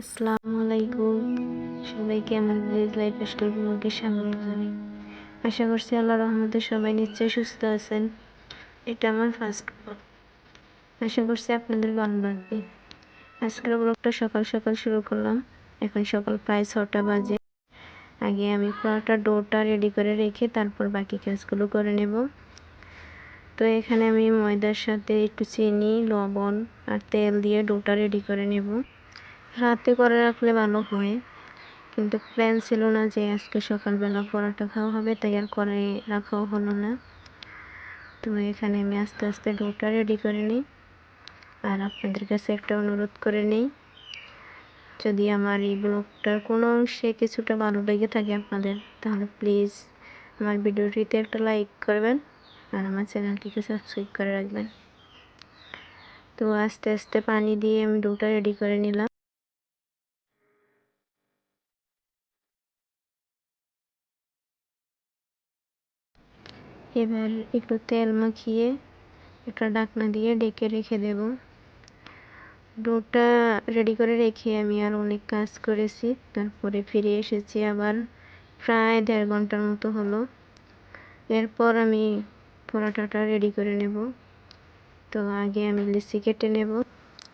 আসসালামু আলাইকুম সবাইকে ভিলেজ লাইফ স্টাইল ব্লগে স্বাগত জানাই আশা করছি আল্লাহ রহমতে সবাই নিশ্চয়ই সুস্থ আছেন। এটা আমার ফার্স্ট আশা করছি আপনাদের ভালো লাগবে। আজকের ব্লগটা সকাল সকাল শুরু করলাম। এখন সকাল প্রায় ছটা বাজে। আগে আমি পুরোটা ডোটা রেডি করে রেখে তারপর বাকি কাজগুলো করে নেব। তো এখানে আমি ময়দার সাথে একটু চিনি, লবণ আর তেল দিয়ে ডোটা রেডি করে নেব। রাতে করে রাখলে ভালো হয়। কিন্তু প্ল্যান ছিল না যে আজকে সকালবেলা পরোটা খাওয়া হবে, তাই আর করে রাখাও হলো না। তো এখানে আমি আস্তে আস্তে ডোটা রেডি করে নিই। আর আপনাদের কাছে একটা অনুরোধ করে নিই, যদি আমার এই ব্লগটার কোনো অংশে কিছুটা ভালো লেগে থাকে আপনাদের, তাহলে প্লিজ আমার ভিডিওটিতে একটা লাইক করবেন আর আমার চ্যানেলটিকে সাবস্ক্রাইব করে রাখবেন। তো আস্তে আস্তে পানি দিয়ে আমি ডোটা রেডি করে নিলাম। এবার একটু তেল মাখিয়ে একটা ডাকনা দিয়ে ডেকে রেখে দেব। ডোটা রেডি করে রেখে আমি আর অনেক কাজ করেছি, তারপরে ফিরে এসেছি আবার প্রায় দেড় ঘণ্টার মতো হলো। এরপর আমি পরোটাটা রেডি করে নেব। তো আগে আমি লেসি কেটে নেব।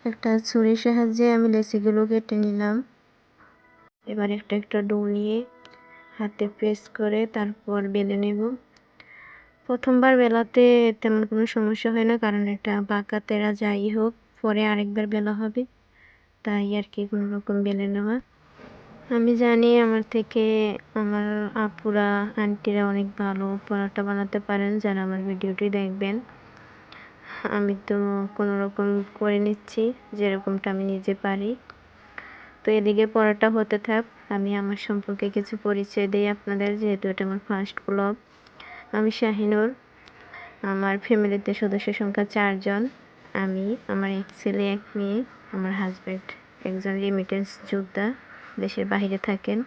একটা ছুরির সাহায্যে আমি লেসিগুলো কেটে নিলাম। এবার একটা একটা ডো নিয়ে হাতে প্রেস করে তারপর বেলে নেব। প্রথমবার বেলাতে তেমন কোনো সমস্যা হয় না, কারণ এটা বাঁকা তেরা যাই হোক, পরে আরেকবার বেলা হবে, তাই আর কি কোনো রকম বেলে নেওয়া। আমি জানি আমার থেকে আমার আপুরা, আন্টিরা অনেক ভালো পরোটা বানাতে পারেন, যারা আমার ভিডিওটি দেখবেন। আমি তো কোনো রকম করে নিচ্ছি, যেরকমটা আমি নিজে পারি। তো এদিকে পরোটা হতে থাক, আমি আমার সম্পর্কে কিছু পরিচয় দিই আপনাদের, যেহেতু এটা আমার ফার্স্ট ব্লগ আমি শাহিনুর, আমার ফ্যামিলিতে সদস্য সংখ্যা চারজন। আমি, আমার এক ছেলে, এক মেয়ে, আমার হাজব্যান্ড একজন রেমিটেন্স যোদ্ধা, দেশের বাহিরে থাকেন।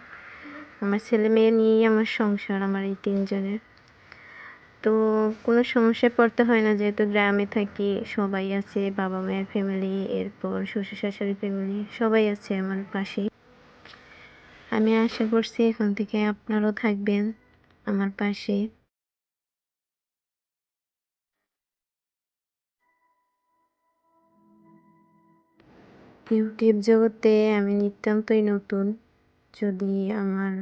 আমার ছেলে মেয়ে নিয়েই আমার সংসার, আমার এই তিনজনের। তো কোনো সমস্যায় পড়তে হয় না, যেহেতু গ্রামে থাকি, সবাই আছে, বাবা মায়ের ফ্যামিলি এরপর শ্বশুর শাশুড়ি ফ্যামিলি সবাই আছে আমার পাশে। আমি আশা করছি এখন থেকে আপনারাও থাকবেন আমার পাশে। ইউটিউব জগতে আমি নিতান্তই নতুন। যদি আমার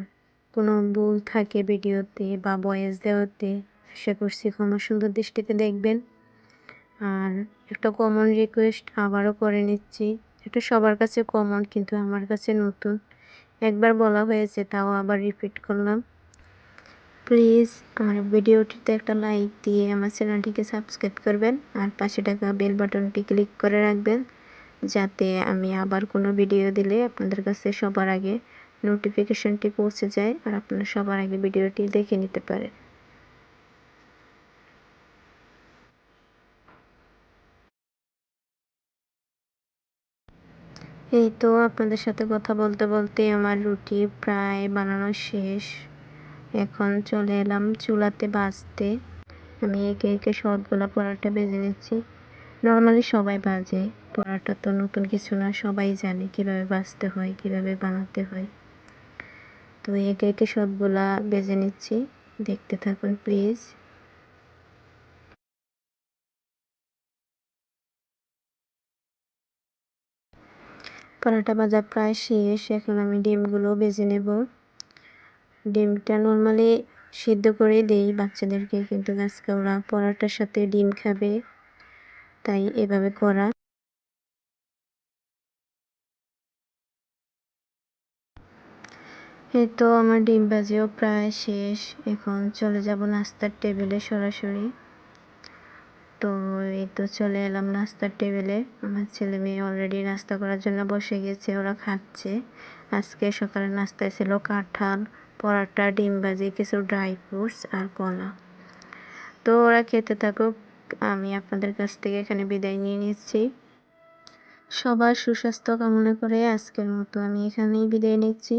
কোনো ভুল থাকে ভিডিওতে বা ভয়েস দেওয়াতে, আশা করছি ক্ষমা সুন্দর দৃষ্টিতে দেখবেন। আর একটা কমন রিকোয়েস্ট আবারও করে নিচ্ছি, এটা সবার কাছে কমন কিন্তু আমার কাছে নতুন। একবার বলা হয়েছে, তাও আবার রিপিট করলাম। প্লিজ আমার ভিডিওটিতে একটা লাইক দিয়ে আমার চ্যানেলটিকে সাবস্ক্রাইব করবেন, আর পাশে টাকা বেল বাটনটি ক্লিক করে রাখবেন। যাতে আমি আবার কোনো ভিডিও দিলে আপনাদের কাছে সবার আগে নোটিফিকেশনটি পৌঁছে যায় আর আপনারা সবার আগে ভিডিওটি দেখে নিতে পারেন। এই তো আপনাদের সাথে কথা বলতে বলতে আমার রুটি প্রায় বানানো শেষ। এখন চলে এলাম চুলাতে বাজতে আমি একে একে সবগুলো পরোটা বেজে নিচ্ছি। নর্মালি সবাই বাজে পরোটা তো নতুন কিছু না, সবাই জানে কীভাবে বাজতে হয়, কীভাবে বানাতে হয়। তো একে একে সবগুলা বেজে নিচ্ছি। দেখতে থাকুন, প্লিজ। পরোটা ভাজা প্রায় শেষ, এখন আমি ডিমগুলো বেজে নেব। ডিমটা নর্মালি সিদ্ধ করে দেই বাচ্চাদেরকে, কিন্তু আজকে ওরা পরোটার সাথে ডিম খাবে, তাই এভাবে করা। এই তো আমার ডিম ভাজিও প্রায় শেষ। এখন চলে যাব নাস্তার টেবিলে সরাসরি। তো এই তো চলে এলাম নাস্তার টেবিলে। আমার ছেলে মেয়ে অলরেডি নাস্তা করার জন্য বসে গেছে, ওরা খাচ্ছে। আজকে সকালে নাস্তায় ছিল কাঁঠাল, পরাটা, ডিম ভাজি কিছু ড্রাই ফ্রুটস আর কলা। তো ওরা খেতে থাকুক, আমি আপনাদের কাছ থেকে এখানে বিদায় নিয়ে নিচ্ছি। সবার সুস্বাস্থ্য কামনা করে আজকের মতো আমি এখানেই বিদায় নিচ্ছি।